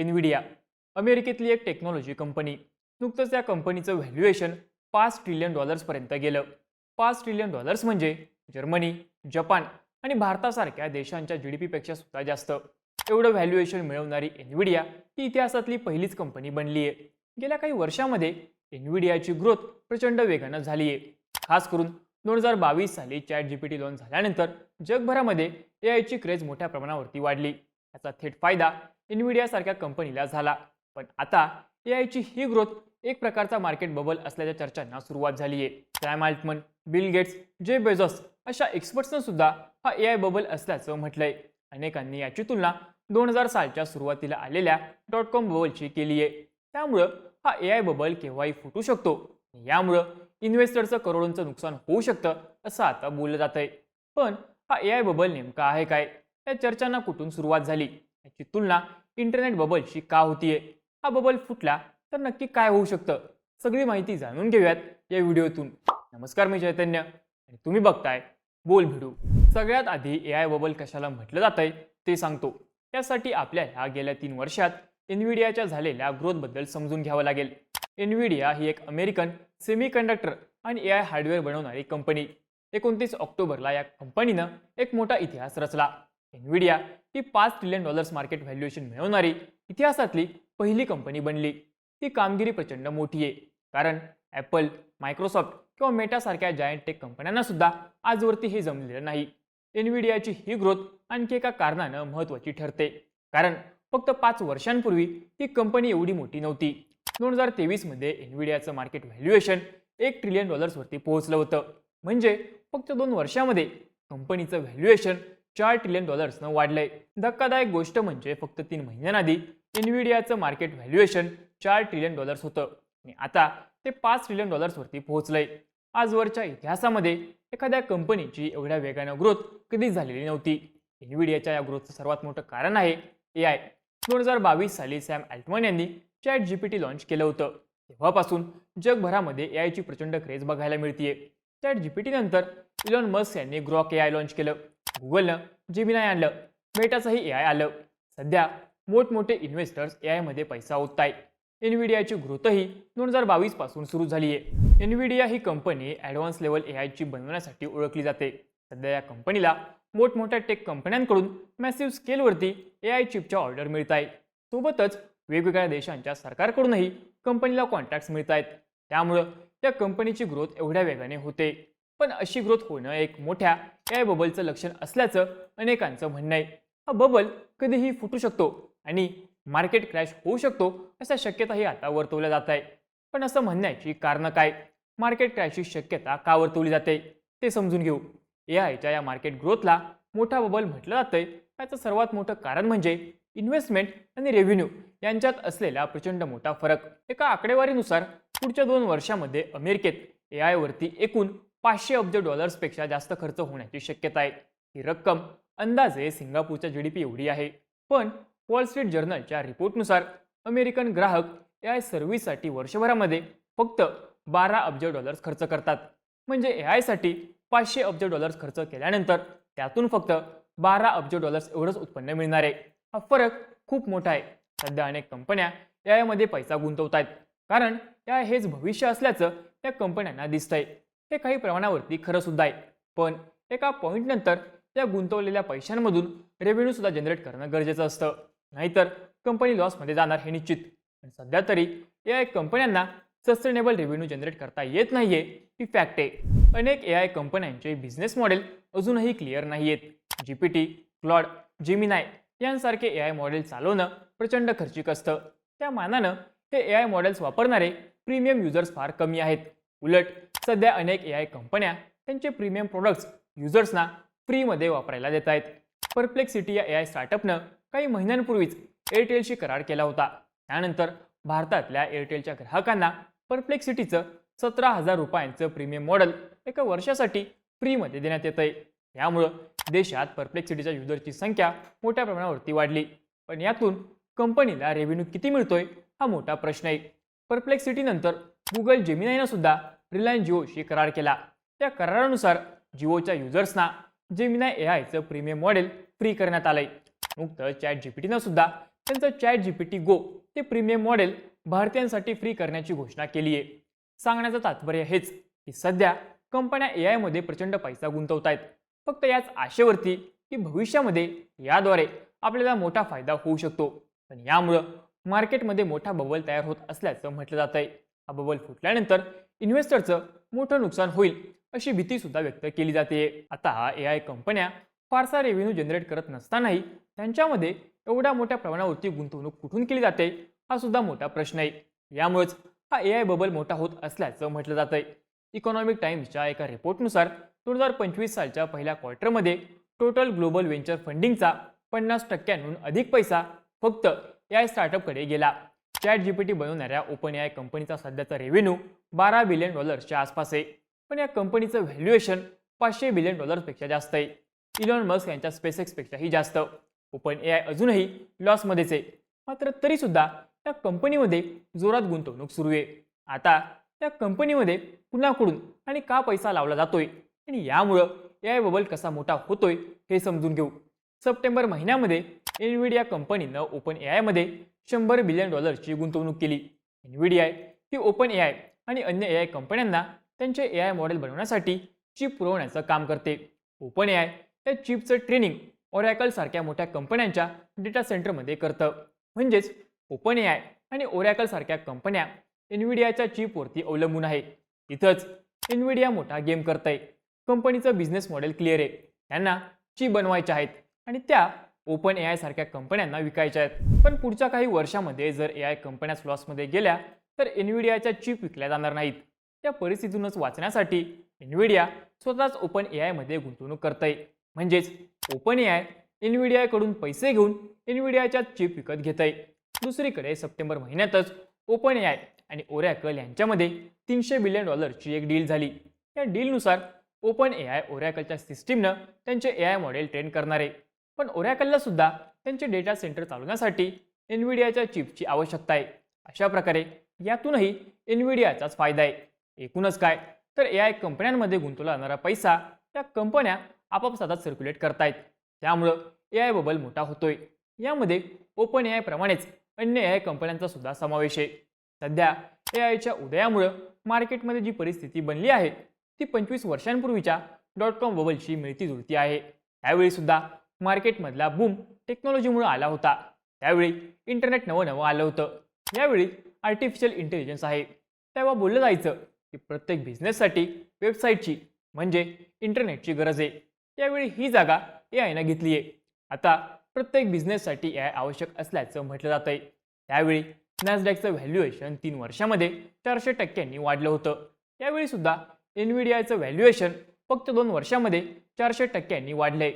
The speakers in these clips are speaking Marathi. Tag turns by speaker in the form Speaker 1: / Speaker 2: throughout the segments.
Speaker 1: एनविडिया अमेरिकेतली एक टेक्नॉलॉजी कंपनी नुकतंच या कंपनीचं व्हॅल्युएशन पाच ट्रिलियन डॉलर्सपर्यंत गेलं. पाच ट्रिलियन डॉलर्स म्हणजे जर्मनी जपान आणि भारतासारख्या देशांच्या जी डी पीपेक्षा सुद्धा जास्त. एवढं व्हॅल्युएशन मिळवणारी एनविडिया ही इतिहासातली पहिलीच कंपनी बनली आहे गेल्या काही वर्षामध्ये एनविडियाची ग्रोथ प्रचंड वेगानं झाली आहे खास करून दोन हजार बावीस साली चॅट जीपीटी लॉन्च झाल्यानंतर जगभरामध्ये ए आयची क्रेज मोठ्या प्रमाणावरती वाढली. याचा थेट फायदा एनविडियासारख्या कंपनीला झाला. पण आता ए आयची ही ग्रोथ एक प्रकारचा मार्केट बबल असल्याच्या चर्चांना सुरुवात झाली आहे Sam Altman Bill Gates Jeff Bezos अशा एक्सपर्ट्सनं सुद्धा हा ए आय बबल असल्याचं म्हटलंय. अनेकांनी याची तुलना दोन हजार सालच्या सुरुवातीला आलेल्या डॉट कॉम बबलची केली आहे त्यामुळं हा ए आय बबल केव्हाही फुटू शकतो. यामुळं इन्व्हेस्टरचं करोडोंचं नुकसान होऊ शकतं असं आता बोललं जात आहे पण हा ए आय बबल नेमका आहे काय? या चर्चांना कुठून सुरुवात झाली? याची तुलना इंटरनेट बबलशी का होतीये? हा बबल फुटला तर नक्की काय होऊ शकतं? सगळी माहिती जाणून घेऊयात या व्हिडिओतून. नमस्कार मी चैतन्य आणि तुम्ही बघताय बोल भिडू. सगळ्यात आधी ए आय बबल कशाला म्हटलं जातंय ते सांगतो. त्यासाठी ह्या गेल्या तीन वर्षात एनविडियाच्या झालेल्या ग्रोथबद्दल समजून घ्यावं लागेल. एनविडिया ही एक अमेरिकन सेमी कंडक्टर आणि ए आय हार्डवेअर बनवणारी कंपनी एकोणतीस ऑक्टोबरला या कंपनीनं एक मोठा इतिहास रचला. एनविडिया ही पाच ट्रिलियन डॉलर्स मार्केट व्हॅल्युएशन मिळवणारी इतिहासातली पहिली कंपनी बनली. ही कामगिरी प्रचंड मोठी आहे. कारण ॲपल मायक्रोसॉफ्ट किंवा मेटासारख्या जायंट टेक कंपन्यांना सुद्धा आजवरती हे जमलेलं नाही. एनविडियाची ही ग्रोथ आणखी एका कारणानं महत्त्वाची ठरते. कारण फक्त पाच वर्षांपूर्वी ही कंपनी एवढी मोठी नव्हती. दोन हजार तेवीसमध्ये एनविडियाचं मार्केट व्हॅल्युएशन एक ट्रिलियन डॉलर्सवरती पोहोचलं होतं. म्हणजे फक्त दोन वर्षामध्ये कंपनीचं व्हॅल्युएशन चार ट्रिलियन डॉलर्सनं वाढलंय. धक्कादायक गोष्ट म्हणजे फक्त तीन महिन्यांआधी एनविडियाचं मार्केट व्हॅल्युएशन चार ट्रिलियन डॉलर्स होतं. आणि आता ते पाच ट्रिलियन डॉलर्सवरती पोहोचलंय. आजवरच्या इतिहासामध्ये एखाद्या कंपनीची एवढ्या वेगानं ग्रोथ कधीच झालेली नव्हती. एनविडियाच्या या ग्रोथचं सर्वात मोठं कारण आहे ए आय दोन हजार बावीस साली सॅम अल्टमन यांनी चॅट जीपीटी लॉन्च केलं होतं. तेव्हापासून जगभरामध्ये ए आयची प्रचंड क्रेज बघायला मिळतीये. चॅट जीपीटी नंतर इलॉन मस्क यांनी ग्रॉक ए आय लॉन्च केलं. गुगलनं जेमिनाय आणलं मेटाचंही ए आय आलं. सध्या मोठमोठे इन्व्हेस्टर्स ए आयमध्ये पैसा ओततायत. एनव्हिडियाची ग्रोथही दोन हजार बावीसपासून सुरू झाली आहे एनव्हिडिया ही कंपनी ॲडव्हान्स लेवल ए आयची बनवण्यासाठी ओळखली जाते. सध्या या कंपनीला मोठमोठ्या टेक कंपन्यांकडून मॅसिव्ह स्केलवरती ए आय चिपच्या ऑर्डर मिळत आहे सोबतच वेगवेगळ्या देशांच्या सरकारकडूनही कंपनीला कॉन्ट्रॅक्ट्स मिळत आहेत त्यामुळं या कंपनीची ग्रोथ एवढ्या वेगाने होते. पण अशी ग्रोथ होणं एक मोठ्या ए आय बबलचं लक्षण असल्याचं अनेकांचं म्हणणं आहे. हा बबल कधीही फुटू शकतो आणि मार्केट क्रॅश होऊ शकतो अशा शक्यताही आता वर्तवल्या जात आहे. पण असं म्हणण्याची कारणं काय? मार्केट क्रॅशची शक्यता का वर्तवली जाते? ते समजून घेऊ. ए आयच्या या मार्केट ग्रोथला मोठा बबल म्हटलं जातंय. याचं सर्वात मोठं कारण म्हणजे इन्व्हेस्टमेंट आणि रेव्हेन्यू यांच्यात असलेला प्रचंड मोठा फरक. एका आकडेवारीनुसार पुढच्या दोन वर्षामध्ये अमेरिकेत ए आयवरती एकूण पाचशे अब्ज डॉलर्सपेक्षा जास्त खर्च होण्याची शक्यता आहे. ही रक्कम अंदाजे सिंगापूरच्या जी डी पी एवढी आहे. पण वॉल स्ट्रीट जर्नलच्या रिपोर्टनुसार अमेरिकन ग्राहक ए आय सर्व्हिससाठी वर्षभरामध्ये फक्त बारा अब्ज डॉलर्स खर्च करतात. म्हणजे ए आयसाठी पाचशे अब्ज डॉलर्स खर्च केल्यानंतर त्यातून फक्त बारा अब्ज डॉलर्स एवढंच उत्पन्न मिळणार आहे. हा फरक खूप मोठा आहे. सध्या अनेक कंपन्या ए आयमध्ये पैसा गुंतवत आहेत कारण ए आय हेच भविष्य असल्याचं या कंपन्यांना दिसतंय. हे काही प्रमाणावरती खरं सुद्धा आहे. पण एका पॉईंटनंतर त्या गुंतवलेल्या पैशांमधून रेव्हेन्यू सुद्धा जनरेट करणं गरजेचं असतं. नाहीतर कंपनी लॉसमध्ये जाणार हे निश्चित. पण सध्या तरी ए आय कंपन्यांना सस्टेनेबल रेव्हेन्यू जनरेट करता येत नाही आहे ही फॅक्ट आहे. अनेक ए आय कंपन्यांचे बिझनेस मॉडेल अजूनही क्लिअर नाही आहेत G P T Claude Gemini यांसारखे ए आय मॉडेल चालवणं प्रचंड खर्चिक असतं. त्या मानानं हे ए आय मॉडेल्स वापरणारे प्रीमियम युजर्स फार कमी आहेत. उलट सध्या अनेक ए आय कंपन्या त्यांचे प्रीमियम प्रोडक्ट्स युजर्सना फ्रीमध्ये वापरायला देत आहेत. परप्लेक्सिटी या ए आय स्टार्टअपनं काही महिन्यांपूर्वीच एअरटेलशी करार केला होता. त्यानंतर भारतातल्या एअरटेलच्या ग्राहकांना परप्लेक्सिटीचं सतरा हजार रुपयांचं प्रीमियम मॉडेल एका वर्षासाठी फ्रीमध्ये देण्यात येत आहे यामुळं देशात परप्लेक्सिटीच्या युजरची संख्या मोठ्या प्रमाणावरती वाढली. पण यातून कंपनीला रेव्हेन्यू किती मिळतोय हा मोठा प्रश्न आहे परप्लेक्सिटीनंतर गुगल जेमिनायनं सुद्धा रिलायन्स जिओशी करार केला. त्या करारानुसार जिओच्या युजर्सना जेमिना ए आयचं प्रीमियम मॉडेल फ्री करण्यात आलंय. मुक्त चॅट जीपीटीनं सुद्धा त्यांचं chat G P T go हे प्रीमियम मॉडेल भारतीयांसाठी फ्री करण्याची घोषणा केली आहे सांगण्याचं तात्पर्य हेच की सध्या कंपन्या ए आयमध्ये प्रचंड पैसा गुंतवत आहेत फक्त याच आशेवरती की भविष्यामध्ये याद्वारे आपल्याला मोठा फायदा होऊ शकतो. पण यामुळं मार्केटमध्ये मोठा बबल तयार होत असल्याचं म्हटलं जात आहे हा बबल फुटल्यानंतर इन्व्हेस्टरचं मोठं नुकसान होईल अशी भीती सुद्धा व्यक्त केली जाते. आता हा ए आय कंपन्या फारसा रेव्हेन्यू जनरेट करत नसतानाही त्यांच्यामध्ये एवढ्या मोठ्या प्रमाणावरती गुंतवणूक कुठून केली जाते हा सुद्धा मोठा प्रश्न आहे. यामुळेच हा ए आय बबल मोठा होत असल्याचं म्हटलं जात आहे इकॉनॉमिक टाइम्सच्या एका रिपोर्टनुसार दोन हजार पंचवीस सालच्या पहिल्या क्वार्टरमध्ये टोटल ग्लोबल व्हेंचर फंडिंगचा पन्नास टक्क्यांहून अधिक पैसा फक्त ए आय स्टार्टअपकडे गेला. चॅट जीपीटी बनवणाऱ्या ओपन ए आय कंपनीचा सध्याचा रेव्हेन्यू बारा बिलियन डॉलर्सच्या आसपास आहे. पण या कंपनीचं व्हॅल्युएशन पाचशे बिलियन डॉलर्सपेक्षा जास्त आहे. इलॉन मस्क यांच्या स्पेसएक्सपेक्षाही जास्त. ओपन ए आय अजूनही लॉसमध्येच आहे. मात्र तरीसुद्धा त्या कंपनीमध्ये जोरात गुंतवणूक सुरू आहे. आता त्या कंपनीमध्ये कुणाकडून आणि का पैसा लावला जातोय आणि यामुळं ए आय बबल कसा मोठा होतोय हे समजून घेऊ. सप्टेंबर महिन्यामध्ये एनविडिया कंपनीनं ओपन ए आयमध्ये शंभर बिलियन डॉलर्सची गुंतवणूक केली. एनविडिआय ही ओपन ए आय आणि अन्य ए आय कंपन्यांना त्यांचे ए आय मॉडेल बनवण्यासाठी चिप पुरवण्याचं काम करते. ओपन ए आय त्या चिपचं ट्रेनिंग ओरॅकल सारख्या मोठ्या कंपन्यांच्या डेटा सेंटरमध्ये करतं. म्हणजेच ओपन ए आय आणि ओरॅकल सारख्या कंपन्या एनव्हिडियाच्या चिपवरती अवलंबून आहे. इथंच एनव्हिडिया मोठा गेम करतंय. आहे कंपनीचं बिझनेस मॉडेल क्लिअर आहे. त्यांना चिप बनवायच्या आहेत आणि त्या ओपन ए आय सारख्या कंपन्यांना विकायच्या आहेत. पण पुढच्या काही वर्षामध्ये जर ए आय कंपन्याच लॉसमध्ये गेल्या तर एनविडियाच्या चिप विकल्या जाणार नाहीत. त्या परिस्थितीतूनच वाचण्यासाठी एनविडिया स्वतःच ओपन ए आयमध्ये गुंतवणूक करतंय. आहे म्हणजेच ओपन ए आय एनविडियाकडून पैसे घेऊन एनविडियाच्या चिप विकत घेत आहे दुसरीकडे सप्टेंबर महिन्यातच ओपन ए आय आणि ओरॅकल यांच्यामध्ये तीनशे बिलियन डॉलरची एक डील झाली. या डीलनुसार ओपन ए आय ओरॅकलच्या सिस्टीमनं त्यांचे ए आय मॉडेल ट्रेन करणार. आहे पण ओरॅकलला सुद्धा त्यांचे डेटा सेंटर चालवण्यासाठी एनविडियाच्या चिपची आवश्यकता आहे. अशा प्रकारे यातूनही एनविडियाचाच फायदा आहे. एकूणच काय? तर ए आय कंपन्यांमध्ये गुंतवला जाणारा पैसा त्या कंपन्या आपापसातच सर्क्युलेट करतायत. त्यामुळं ए आय बबल मोठा होतोय. यामध्ये ओपन ए आय प्रमाणेच अन्य ए आय कंपन्यांचा सुद्धा समावेश आहे. सध्या ए आयच्या उदयामुळं मार्केटमध्ये जी परिस्थिती बनली आहे ती पंचवीस वर्षांपूर्वीच्या डॉट कॉम बबलशी मिळती जुळती आहे. त्यावेळी सुद्धा मार्केटमधला बूम टेक्नॉलॉजीमुळे आला होता. त्यावेळी इंटरनेट नवं नवं आलं होतं. यावेळी आर्टिफिशियल इंटेलिजन्स आहे. तेव्हा बोललं जायचं की प्रत्येक बिझनेससाठी वेबसाईटची म्हणजे इंटरनेटची गरज आहे. त्यावेळी ही जागा ए आयनं घेतली आहे. आता प्रत्येक बिझनेससाठी ए आय आवश्यक असल्याचं म्हटलं जात आहे त्यावेळी नॅसडॅकचं व्हॅल्युएशन तीन वर्षामध्ये चारशे टक्क्यांनी वाढलं होतं. त्यावेळी सुद्धा एनव्हीडीआयचं व्हॅल्युएशन फक्त दोन वर्षामध्ये चारशे टक्क्यांनी वाढलंय.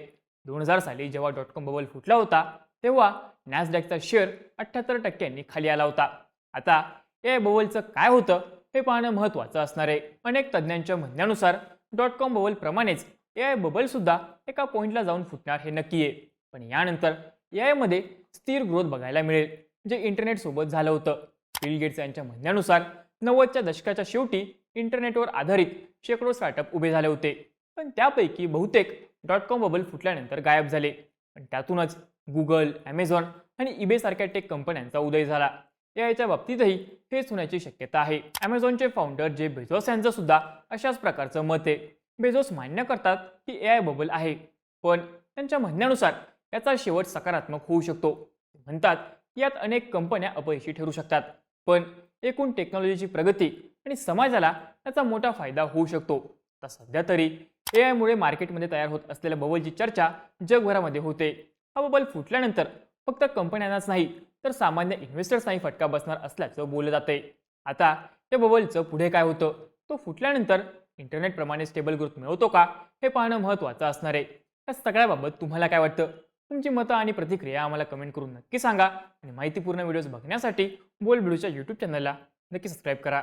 Speaker 1: दोन हजार साली जेव्हा डॉट कॉम बबल फुटला होता तेव्हा नॅसडॅकचा शेअर अठ्ठ्याहत्तर टक्क्यांनी खाली आला होता. आता ए आय बबलचं काय होतं हे पाहणं महत्त्वाचं असणार आहे. अनेक तज्ज्ञांच्या म्हणण्यानुसार डॉट कॉम बबलप्रमाणेच ए आय बबलसुद्धा एका पॉईंटला जाऊन फुटणार हे नक्की आहे. पण यानंतर ए आयमध्ये स्थिर ग्रोथ बघायला मिळेल जे इंटरनेटसोबत झालं होतं. बिल गेट्स यांच्या म्हणण्यानुसार नव्वदच्या दशकाच्या शेवटी इंटरनेटवर आधारित शेकडो स्टार्टअप उभे झाले होते. पण त्यापैकी बहुतेक डॉट कॉम बबल फुटल्यानंतर गायब झाले. पण त्यातूनच गुगल ॲमेझॉन आणि इबे सारख्या टेक कंपन्यांचा उदय झाला. याच्या बाबतीतही हेच होण्याची शक्यता आहे. ॲमेझॉनचे फाउंडर जे बेझोस यांचं सुद्धा अशाच प्रकारचं मत आहे. बेझोस मान्य करतात की ए आय बबल आहे पण त्यांच्या म्हणण्यानुसार याचा शेवट सकारात्मक होऊ शकतो. ते म्हणतात यात अनेक कंपन्या अपयशी ठरू शकतात पण एकूण टेक्नॉलॉजीची प्रगती आणि समाजाला त्याचा मोठा फायदा होऊ शकतो. तर सध्या तरी ए आयमुळे मार्केटमध्ये तयार होत असलेल्या बबलची चर्चा जगभरामध्ये होते. हा बबल फुटल्यानंतर फक्त कंपन्यांनाच नाही तर सामान्य इन्व्हेस्टर्सनाही फटका बसणार असल्याचं बोललं जाते आता या बबलचं पुढे काय होतं? तो फुटल्यानंतर इंटरनेटप्रमाणे स्टेबल ग्रोथ मिळवतो का? हे पाहणं महत्त्वाचं असणार आहे. या सगळ्याबाबत तुम्हाला काय वाटतं? तुमची मतं आणि प्रतिक्रिया आम्हाला कमेंट करून नक्की सांगा. आणि माहितीपूर्ण व्हिडिओज बघण्यासाठी बोल बिडूच्या यूट्यूब चॅनलला नक्की सबस्क्राईब करा.